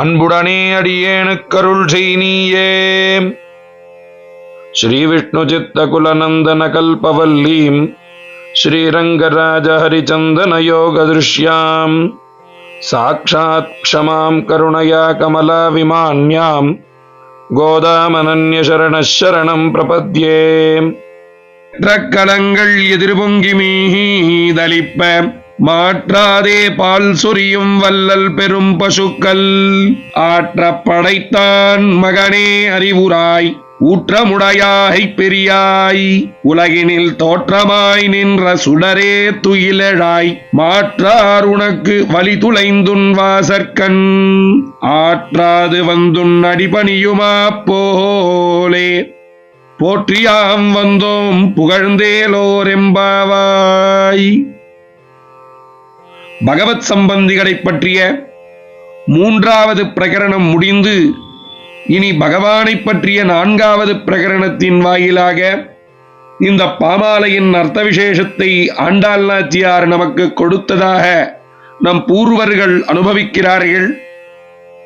அன்புடனே அடியேனுக்கருள் செய் நீயே ஸ்ரீ விஷ்ணு சித்த குலநந்தன கல்பவல்லீம் ஸ்ரீரங்கராஜ ஹரிச்சந்தன யோக திருஷ்யாம். சாட்சாத் க்ஷமாம் கருணையா கமலா விமான்யாம் கோதாமனன்ய பிரபத்யே. கலங்கள் எதிர்பொங்கி மீதளிப்ப மாற்றாதே பால் சொரியும் வல்லல் பெரும் பசுக்கள். ஆற்ற படைத்தான் மகனே அறிவுராய் ஊற்றமுடையாய் பெரியாய். உலகினில் தோற்றமாய் நின்ற சுடரே துயிலழாய். மாற்றார் உனக்கு வழி துளைந்துன் வாசற்கண். ஆற்றாது வந்துன் அடிபணியுமா போலே. போற்றியாம் வந்தோம் புகழ்ந்தேலோரெம்பாவாய் பகவத் சம்பந்திகளைப் பற்றிய மூன்றாவது பிரகரணம் முடிந்து இனி பகவானைப் பற்றிய நான்காவது பிரகரணத்தின் வாயிலாக இந்த பாமாலையின் அர்த்த விசேஷத்தை ஆண்டாள் நாச்சியார் நமக்கு கொடுத்ததாக நம் பூர்வர்கள் அனுபவிக்கிறார்கள்.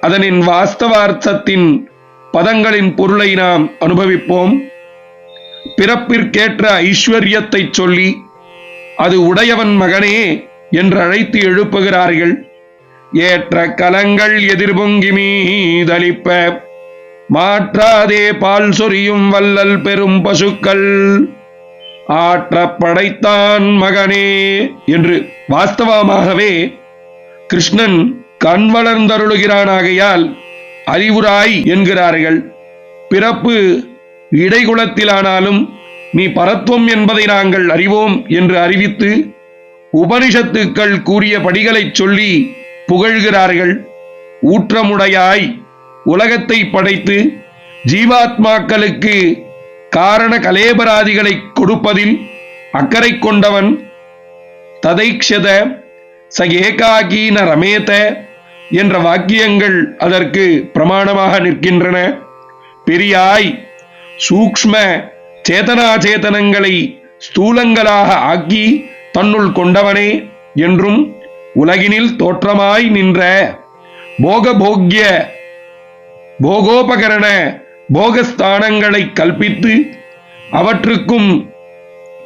அதனின் வாஸ்தவார்த்தத்தின் பதங்களின் பொருளை நாம் அனுபவிப்போம். பிறப்பிற்கேற்ற ஐஸ்வர்யத்தை சொல்லி அது உடையவன் மகனே என்று அழைத்து எழுப்புகிறார்கள். ஏற்ற கலங்கள் எதிர்பொங்கி மீதளிப்ப மாற்றாதே பால் சொரியும் வல்லல் பெரும் பசுக்கள். ஆற்ற படைத்தான் மகனே என்று வாஸ்தவமாகவே கிருஷ்ணன் கண் வளர்ந்தருளுகிறானாகையால் அறிவுராய் என்கிறார்கள். பிறப்பு இடைகுலத்திலானாலும் நீ பரத்துவம் என்பதை நாங்கள் அறிவோம் என்று அறிவித்து உபனிஷத்துக்கள் கூறிய படிகளைச் சொல்லி புகழ்கிறார்கள். ஊற்றமுடையாய் உலகத்தை படைத்து ஜீவாத்மாக்களுக்கு காரண கலேபராதிகளை கொடுப்பதில் அக்கறை கொண்டவன் ததைக்ஷத ச ஏகாகீன ரமேத என்ற வாக்கியங்கள் அதற்கு பிரமாணமாக நிற்கின்றன. பெரியாய் சூக்ஷ்ம சேதனாச்சேதனங்களை ஸ்தூலங்களாக ஆக்கி தன்னுள் கொண்டவனே என்றும் உலகினில் தோற்றமாய் நின்ற போகபோக்ய போகோபகரண போகஸ்தானங்களை கல்பித்து அவற்றுக்கும்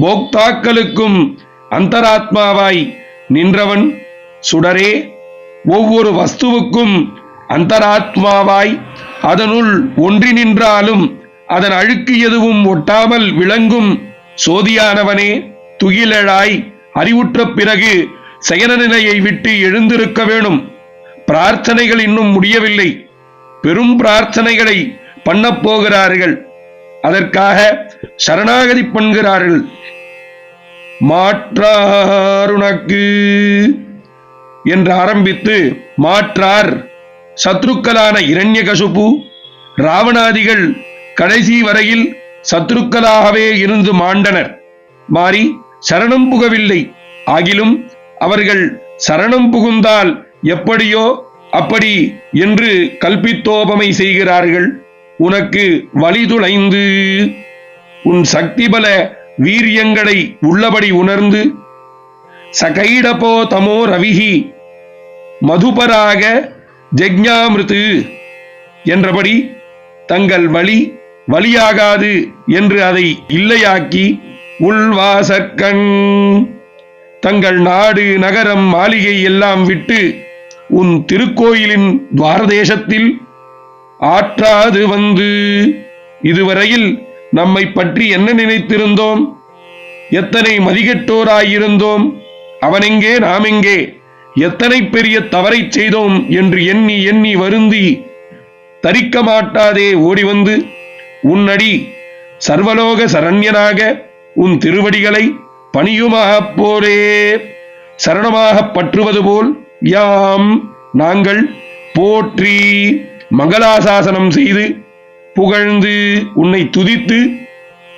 போக்தாக்களுக்கும் அந்தராத்மாவாய் நின்றவன் சுடரே. ஒவ்வொரு வஸ்துவுக்கும் அந்தராத்மாவாய் அதனுள் ஒன்றி நின்றாலும் அதன் அழுக்கு எதுவும் ஒட்டாமல் விளங்கும் சோதியானவனே துகிலழாய் அறிவுற்ற பிறகு செயன நிலையை விட்டு எழுந்திருக்க வேணும். பிரார்த்தனைகள் இன்னும் முடியவில்லை. பெரும் பிரார்த்தனைகளை பண்ணப் போகிறார்கள். அதற்காக சரணாகதி பண்ணுகிறார்கள். மாற்றாருனக்கு என்று ஆரம்பித்து மாற்றார் சத்ருக்களான இரண்யகசுபு ராவணாதிகள் கடைசி வரையில் சத்ருக்களாகவே இருந்து மாண்டனர். மாறி சரணம் புகவில்லை. ஆகிலும் அவர்கள் சரணம் புகுந்தால் எப்படியோ அப்படி என்று கல்பித்தோபமை செய்கிறார்கள். உனக்கு வழிதுளைந்து உன் சக்திபல வீரியங்களை உள்ளபடி உணர்ந்து சகைடபோ தமோ ரவிகி மதுபராக ஜெக்ஞாமிருது என்றபடி தங்கள் வழி வழியாகாது என்று அதை இல்லையாக்கி உள்வாசக்கண் தங்கள் நாடு நகரம் மாளிகை எல்லாம் விட்டு உன் திருக்கோயிலின் துவாரதேசத்தில் ஆற்றாது வந்து. இதுவரையில் நம்மை பற்றி என்ன நினைத்திருந்தோம்? எத்தனை மதிகெட்டோராயிருந்தோம் அவனெங்கே நாம் எங்கே எத்தனை பெரிய தவறைச் செய்தோம்? என்று எண்ணி எண்ணி வருந்தி தரிக்க மாட்டாதே ஓடி வந்து உன்னடி சர்வலோக சரண்யனாக உன் திருவடிகளை பணியுமாகப் போரே. சரணமாகப் பற்றுவது போல் யாம் நாங்கள் போற்றி மங்களாசாசனம் செய்து புகழ்ந்து உன்னை துதித்து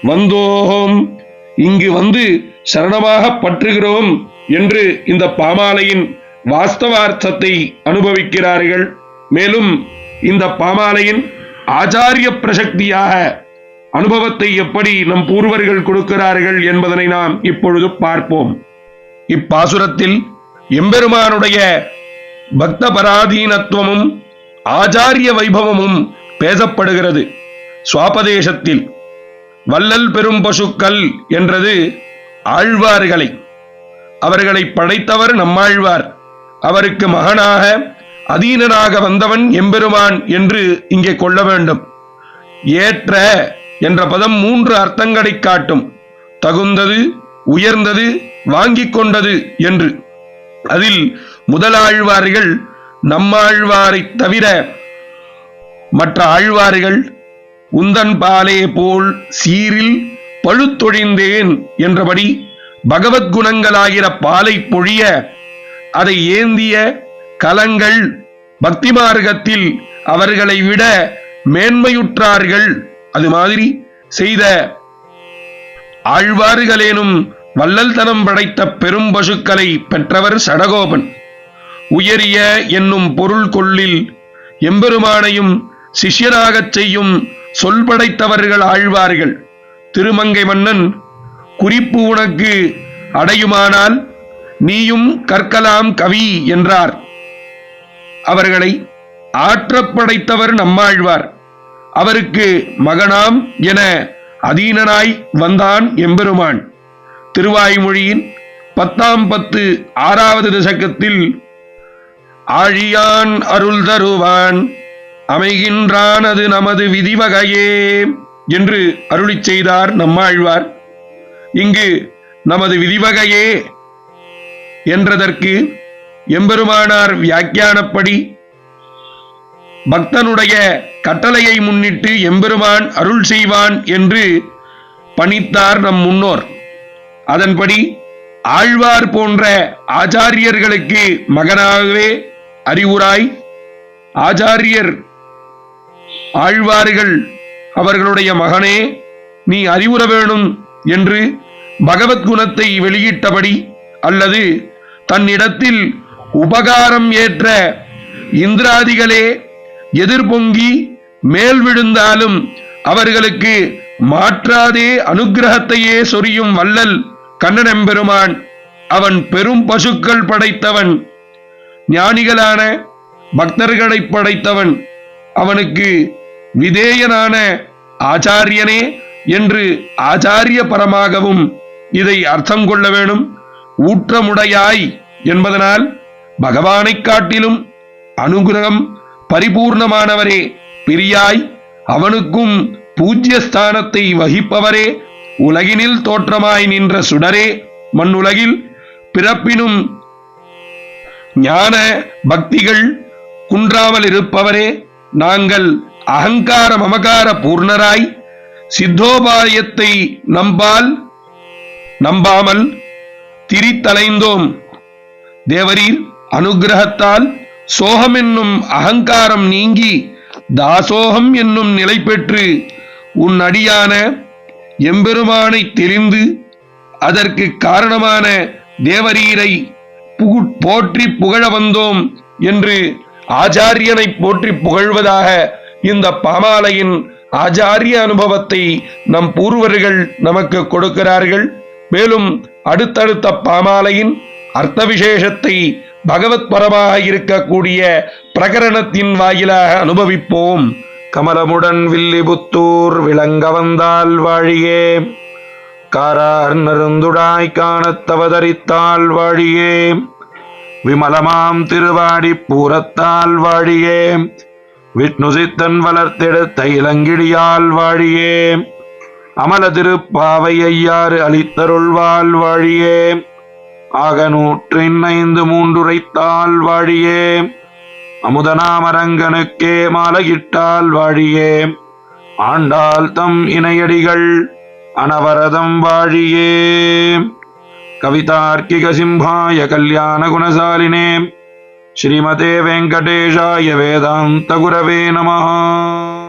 வந்தோம் இங்கு வந்து சரணமாக பற்றுகிறோம் என்று இந்த பாமாலையின் வாஸ்தவார்த்தத்தை அனுபவிக்கிறார்கள். மேலும் இந்த பாமாலையின் ஆச்சாரிய பிரசக்தியாக அனுபவத்தை எப்படி நம் பூர்வர்கள் கொடுக்கிறார்கள் என்பதனை நாம் இப்பொழுது பார்ப்போம். இப்பாசுரத்தில் எம்பெருமானுடைய பக்த பராதீனத்துவமும் ஆச்சாரிய வைபவமும் பேசப்படுகிறது. சுவாபதேசத்தில் வள்ளல் பெரும் பசுக்கள் என்றது ஆழ்வார்களை. அவர்களை படைத்தவர் நம்மாழ்வார். அவருக்கு மகனாக அதீனனாக வந்தவன் எம்பெருமான் என்று இங்கே கொள்ள வேண்டும். ஏற்ற என்ற பதம் மூன்று அர்த்தங்களை காட்டும். தகுந்தது உயர்ந்தது வாங்கிக் கொண்டது என்று. அதில் முதலாழ்வார்கள் நம்மாழ்வாரைத் தவிர மற்ற ஆழ்வார்கள் உந்தன் பாலே போல் சீரில் பழுத்தொழிந்தேன் என்றபடி பகவத்குணங்களாகிற பாலை பொழிய அதை ஏந்திய கலங்கள் பக்தி மார்க்கத்தில் அவர்களை விட மேன்மையுற்றார்கள். அது மாதிரி செய்த ஆழ்வார்களேனும் வள்ளல் தனம் படைத்த பெரும் பசுக்களை பெற்றவர் சடகோபன். உயரிய என்னும் பொருள் கொள்ளில் எம்பெருமானையும் சிஷ்யனாகச் செய்யும் சொல் படைத்தவர்கள் ஆழ்வார்கள். திருமங்கை மன்னன் குறிப்பு உனக்கு அடையுமானால் நீயும் கற்கலாம் கவி என்றார். அவர்களை ஆற்றப்படைத்தவர் நம்மாழ்வார். அவருக்கு மகனாம் என அதீனனாய் வந்தான் எம்பெருமான். திருவாய்மொழியின் பத்தாம் பத்து ஆறாவது தசகத்தில் ஆழியான் அருள் தருவான் அமைகின்றான் அது நமது விதிவகையே என்று அருளிச் செய்தார் நம்மாழ்வார். இங்கு நமது விதிவகையே என்றதற்கு எம்பெருமானார் வியாக்கியானப்படி பக்தனுடைய கட்டளையை முன்னிட்டு எம்பெருமான் அருள் செய்வான் என்று பணித்தார் நம் முன்னோர். அதன்படி ஆழ்வார் போன்ற ஆச்சாரியர்களுக்கு மகனாகவே அறிவுராய் ஆச்சாரியர் ஆழ்வார்கள் அவர்களுடைய மகனே நீ அறிவுற வேணும் என்று பகவத்குணத்தை வெளியிட்டபடி அல்லது தன்னிடத்தில் உபகாரம் ஏற்ற இந்திராதிகளே எதிர்பொங்கி மேல் விழுந்தாலும் அவர்களுக்கு மாற்றாதே அனுக்கிரகத்தையே சொரியும் வள்ளல் கண்ணனெம்பெருமான் அவன் பெரும் பசுக்கள் படைத்தவன். ஞானிகளான பக்தர்களை படைத்தவன். அவனுக்கு விதேயனான ஆச்சாரியனே என்று ஆச்சாரிய பரமாகவும் இதை அர்த்தம் கொள்ள வேணும். ஊற்றமுடையாய் என்பதனால் பகவானைக் காட்டிலும் அனுகிரகம் பரிபூர்ணமானவரே. பிரியாய் அவனுக்கும் பூஜ்ய ஸ்தானத்தை வகிப்பவரே உலகினில் தோற்றமாய் நின்ற சுடரே மண்ணுலகில் பிறப்பினும் ஞான பக்திகள் குன்றாமல் இருப்பவரே நாங்கள் அகங்கார மமகார பூர்ணராய் சித்தோபாயத்தை நம்பால் நம்பாமல் திரித்தலைந்தோம். தேவரீர் அனுக்கிரகத்தால் சோகம் என்னும் அகங்காரம் நீங்கி தாசோகம் என்னும் நிலை பெற்று உன் அடியான எம்பெருமானை தெரிந்து அதற்கு காரணமான தேவரீரை புகு- போற்றி புகழ வந்தோம் என்று ஆச்சாரியனை போற்றி புகழ்வதாக இந்த பாமாலையின் ஆச்சாரிய அனுபவத்தை நம் பூர்வர்கள் நமக்கு கொடுக்கிறார்கள். மேலும் அடுத்தடுத்த பாமாலையின் அர்த்த விசேஷத்தை பகவத் பரமாக இருக்கக்கூடிய பிரகரணத்தின் வாயிலாக அனுபவிப்போம். கமலமுடன் வில்லிபுத்தூர் விளங்க வந்தால் வாழியே. காரார் நருந்துடாய் காணத்தவதரித்தால் வாழியே. விமலமாம் திருவாடி பூரத்தால் வாழியே. விஷ்ணு சித்தன் வளர்த்தெடுத்த இளங்கிடியால் வாழியே. அமல திருப்பாவை ஐயாறு அளித்தருள்வாள் வாழியே. ஆக ஐந்து மூன்றுரைத்தால் வாழியே. அமுதனாமரங்கனுக்கே மாலையிட்டால் வாழியே. ஆண்டாள் தம் இணையடிகள் அனவரதம் வாழியே. கவிதார்க்கிக சிம்ஹாய கல்யாண குணசாலினே. ஸ்ரீமதே வெங்கடேஷாய வேதாந்த குரவே நமஹா.